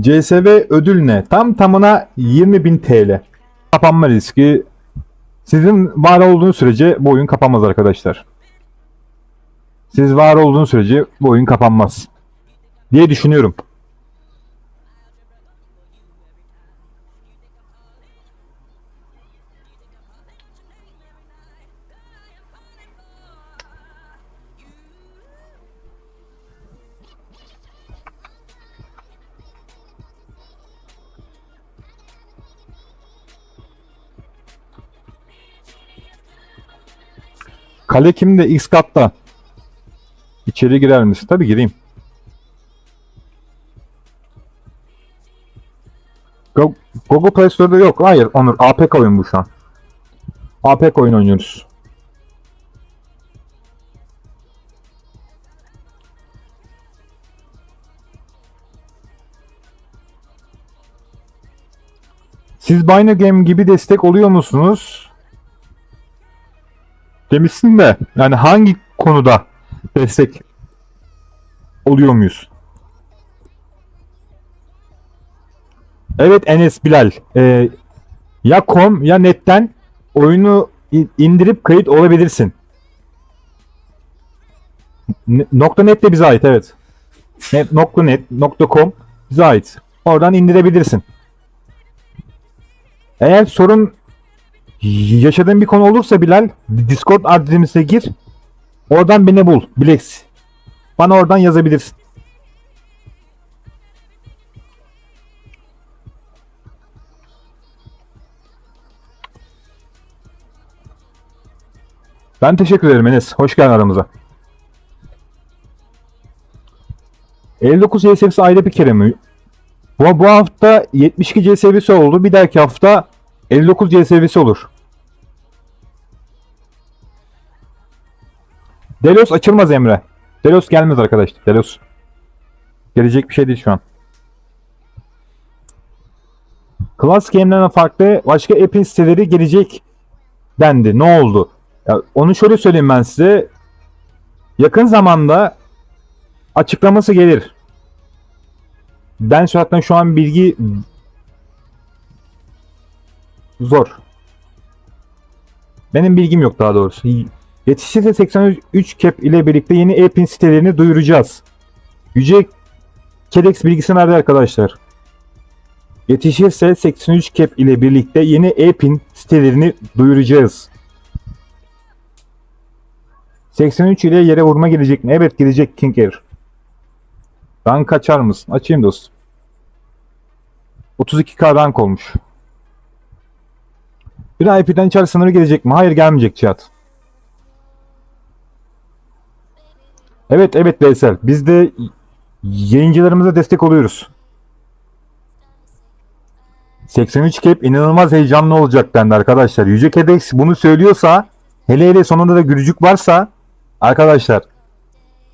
CSV ödül ne? Tam tamına 20.000 TL. Kapanma riski sizin var olduğunuz sürece bu oyun kapanmaz arkadaşlar. Siz var olduğunuz sürece bu oyun kapanmaz. Diye düşünüyorum. Kale kimde? X katta. İçeri girer misin? Tabii gireyim. Go- Google Play Store'da yok. Hayır Onur. APK oyun bu şu an. APK oyun oynuyoruz. Siz Bino Game gibi destek oluyor musunuz? Demişsin de yani hangi konuda destek oluyor muyuz? Evet Enes Bilal. Ee, ya com ya netten oyunu indirip kayıt olabilirsin. Nokta net de bize ait evet. Net, nokta net, nokta com bize ait. Oradan indirebilirsin. Eğer sorun yaşadığın bir konu olursa Bilal Discord adresimize gir. Oradan beni bul. Bilex. Bana oradan yazabilirsin. Ben teşekkür ederim Enes. Hoş geldin aramıza. 59 CSV'si ayda bir kere mi? Bu, bu hafta 72 CSV'si oldu. Bir dahaki hafta 59 CSV'si olur. Delos açılmaz Emre. Delos gelmez arkadaşlar. Delos. Gelecek bir şey değil şu an. Class Game'den farklı başka app'in siteleri gelecek dendi. Ne oldu? Ya onu şöyle söyleyeyim ben size. Yakın zamanda açıklaması gelir. Ben zaten şu an bilgi zor. Benim bilgim yok daha doğrusu. Yetişirse 83 cap ile birlikte yeni e-pin sitelerini duyuracağız. Yüce KEDEX bilgisini verdi arkadaşlar. Yetişirse 83 cap ile birlikte yeni e-pin sitelerini duyuracağız. 83 ile yere vurma gelecek mi? Evet gelecek King Air. Rank açar mısın? Açayım dostum. 32k rank olmuş. Bir IP'den çar sınırı gelecek mi? Hayır gelmeyecek Cihat. Evet evet Veysel. Biz de yayıncılarımıza destek oluyoruz. 83 cap inanılmaz heyecanlı olacak dendi arkadaşlar. Yüce Kedex bunu söylüyorsa hele hele sonunda da gülücük varsa arkadaşlar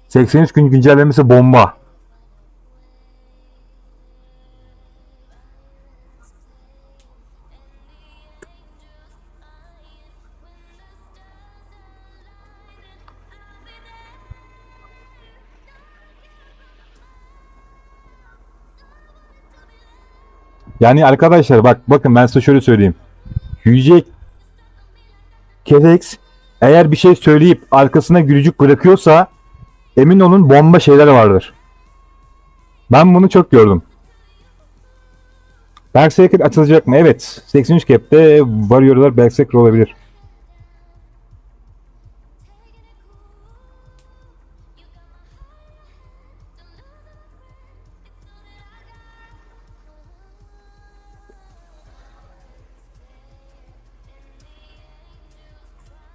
83 gün güncellemesi bomba. Yani arkadaşlar bak bakın ben size şöyle söyleyeyim. Yüce Kedex eğer bir şey söyleyip arkasına gülücük bırakıyorsa emin olun bomba şeyler vardır. Ben bunu çok gördüm. Berserker açılacak mı? Evet. 83 cap'te varıyorlar Berserker olabilir.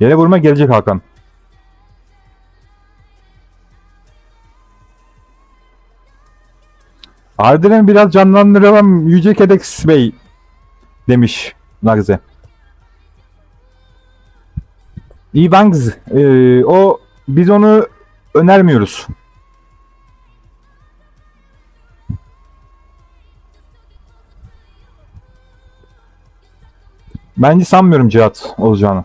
Yere vurma gelecek Hakan. Arden'i biraz canlandıralım Yüce Kedex Bey demiş Nagze. Ivangs e, o biz onu önermiyoruz. Bence sanmıyorum Cihat olacağını.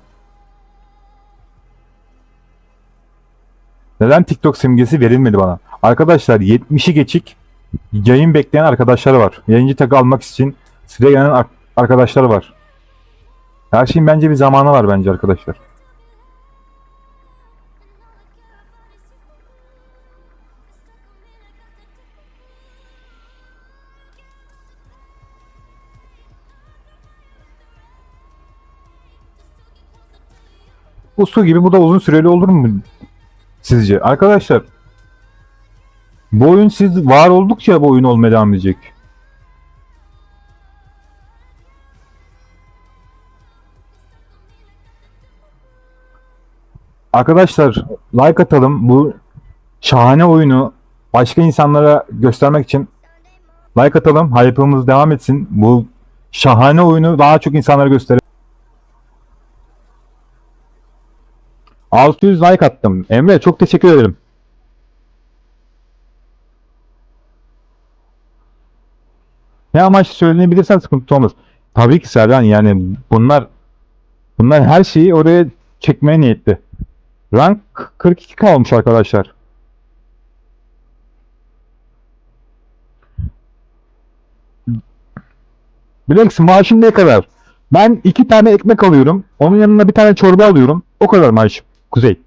Neden TikTok simgesi verilmedi bana? Arkadaşlar 70'i geçik yayın bekleyen arkadaşlar var. Yayıncı takı almak için sıraya gelen ar- arkadaşlar var. Her şeyin bence bir zamanı var bence arkadaşlar. Bu su gibi bu da uzun süreli olur mu sizce? Arkadaşlar bu oyun siz var oldukça bu oyun olmaya devam edecek. Arkadaşlar like atalım bu şahane oyunu başka insanlara göstermek için like atalım. Hype'ımız devam etsin. Bu şahane oyunu daha çok insanlara gösterelim. 600 like attım. Emre çok teşekkür ederim. Ne amaçlı söylenebilirsen sıkıntı olmaz. Tabii ki Serdan yani bunlar bunlar her şeyi oraya çekmeye niyetli. Rank 42 kalmış arkadaşlar. Bilex maaşın ne kadar? Ben iki tane ekmek alıyorum. Onun yanına bir tane çorba alıyorum. O kadar maaşım. Kuzey.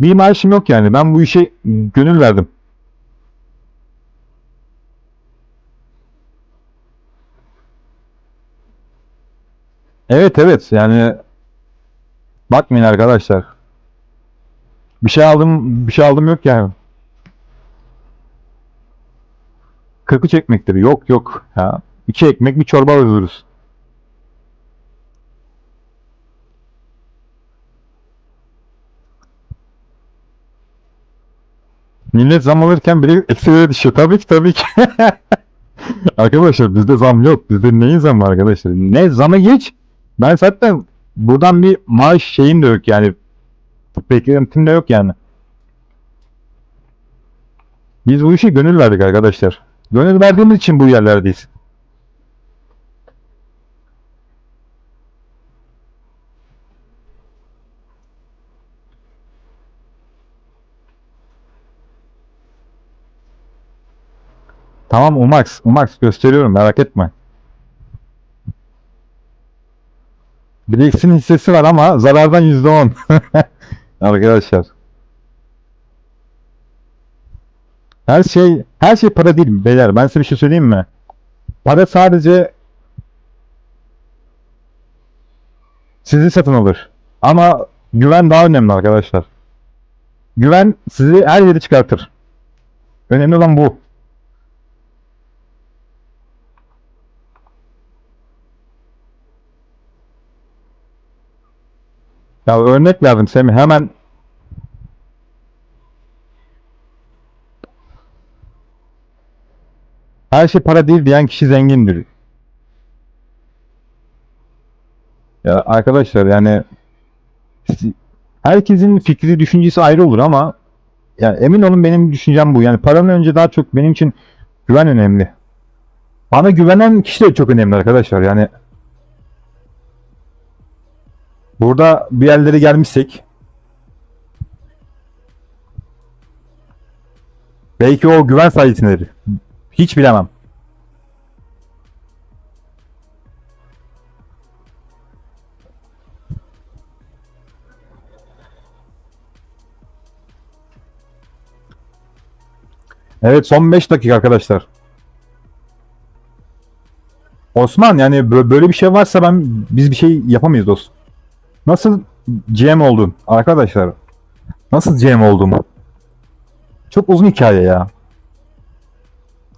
Bir maaşım yok yani. Ben bu işe gönül verdim. Evet evet yani bakmayın arkadaşlar. Bir şey aldım bir şey aldım yok yani. 43 ekmektir. Yok yok. Ya. İki ekmek bir çorba alıyoruz. Millet zam alırken bile eksilere düşüyor. Tabii ki tabii ki. Arkadaşlar bizde zam yok. Bizde neyin zamı arkadaşlar? Ne zamı geç. Ben zaten buradan bir maaş şeyim de yok yani. Beklentim de yok yani. Biz bu işe gönül verdik arkadaşlar. Gönül verdiğimiz için bu yerlerdeyiz. Tamam Umax, Umax gösteriyorum merak etme. Brix'in hissesi var ama zarardan %10. Arkadaşlar. Her şey her şey para değil beyler. Ben size bir şey söyleyeyim mi? Para sadece sizi satın alır. Ama güven daha önemli arkadaşlar. Güven sizi her yere çıkartır. Önemli olan bu. Ya örnek verdim Semih. Hemen her şey para değil diyen kişi zengindir. Ya arkadaşlar yani si- herkesin fikri, düşüncesi ayrı olur ama yani emin olun benim düşüncem bu. Yani paranın önce daha çok benim için güven önemli. Bana güvenen kişi de çok önemli arkadaşlar. Yani burada bir yerlere gelmişsek belki o güven sayesindedir. Hiç bilemem. Evet son 5 dakika arkadaşlar. Osman yani bö- böyle bir şey varsa ben biz bir şey yapamayız dostum. Nasıl GM oldun arkadaşlar? Nasıl GM oldum? Çok uzun hikaye ya.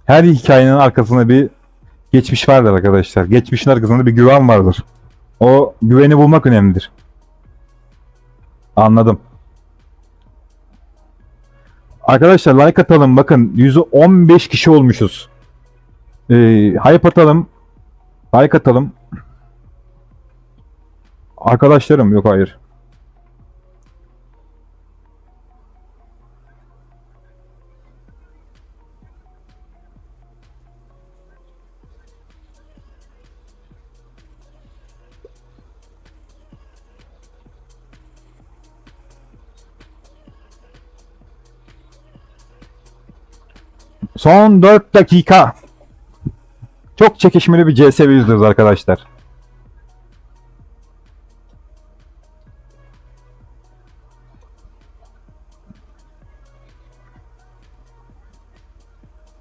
Her hikayenin arkasında bir geçmiş vardır arkadaşlar. Geçmişin arkasında bir güven vardır. O güveni bulmak önemlidir. Anladım. Arkadaşlar like atalım. Bakın 115 kişi olmuşuz. Ee, hype atalım. Like atalım. Arkadaşlarım yok hayır. Son 4 dakika. Çok çekişmeli bir CS100'dürüz arkadaşlar.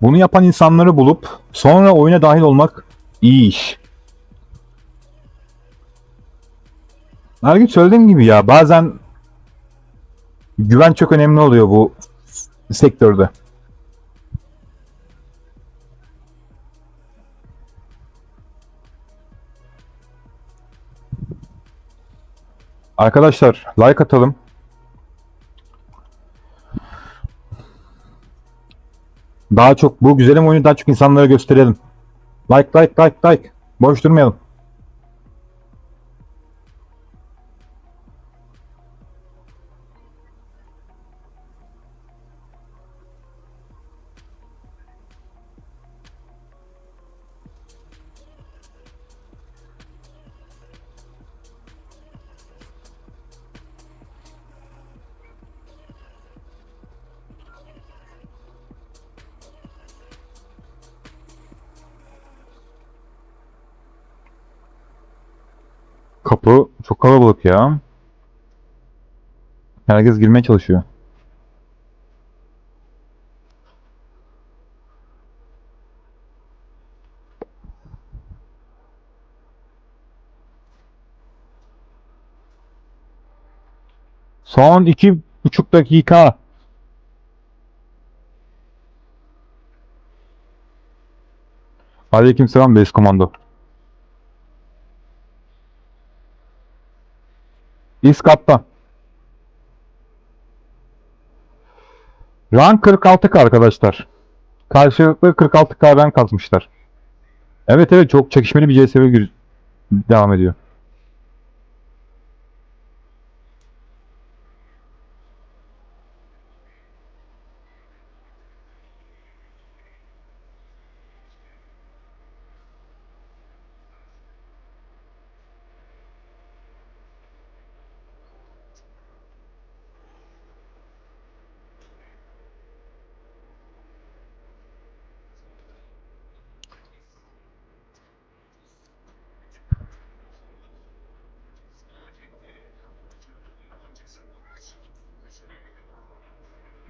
Bunu yapan insanları bulup sonra oyuna dahil olmak iyi iş. Her gün söylediğim gibi ya bazen güven çok önemli oluyor bu sektörde. Arkadaşlar like atalım. Daha çok bu güzelim oyunu daha çok insanlara gösterelim. Like like like like. Boş durmayalım. Kapı çok kalabalık ya. Herkes girmeye çalışıyor. Son iki buçuk dakika. Aleykümselam Base Komando. Üst katta. Rank 46k arkadaşlar. Karşılıklı 46k rank atmışlar. Evet evet çok çekişmeli bir CSV devam ediyor.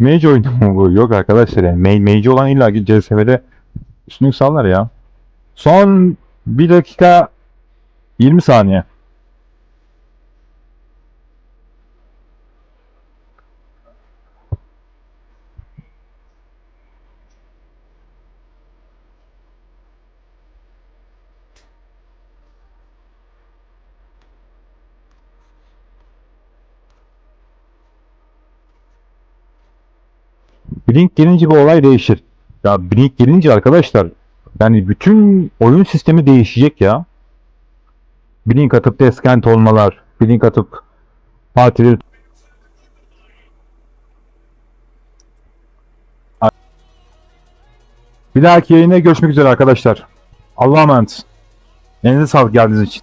Mage oyunu mu bu? Yok arkadaşlar yani. Ma- Mage olan illa ki CSV'de üstünlük sağlar ya. Son 1 dakika 20 saniye. Blink gelince bu olay değişir. Ya Blink gelince arkadaşlar yani bütün oyun sistemi değişecek ya. Blink atıp deskent olmalar, Blink atıp partileri Bir dahaki yayına görüşmek üzere arkadaşlar. Allah'a emanet. Elinize sağlık geldiğiniz için.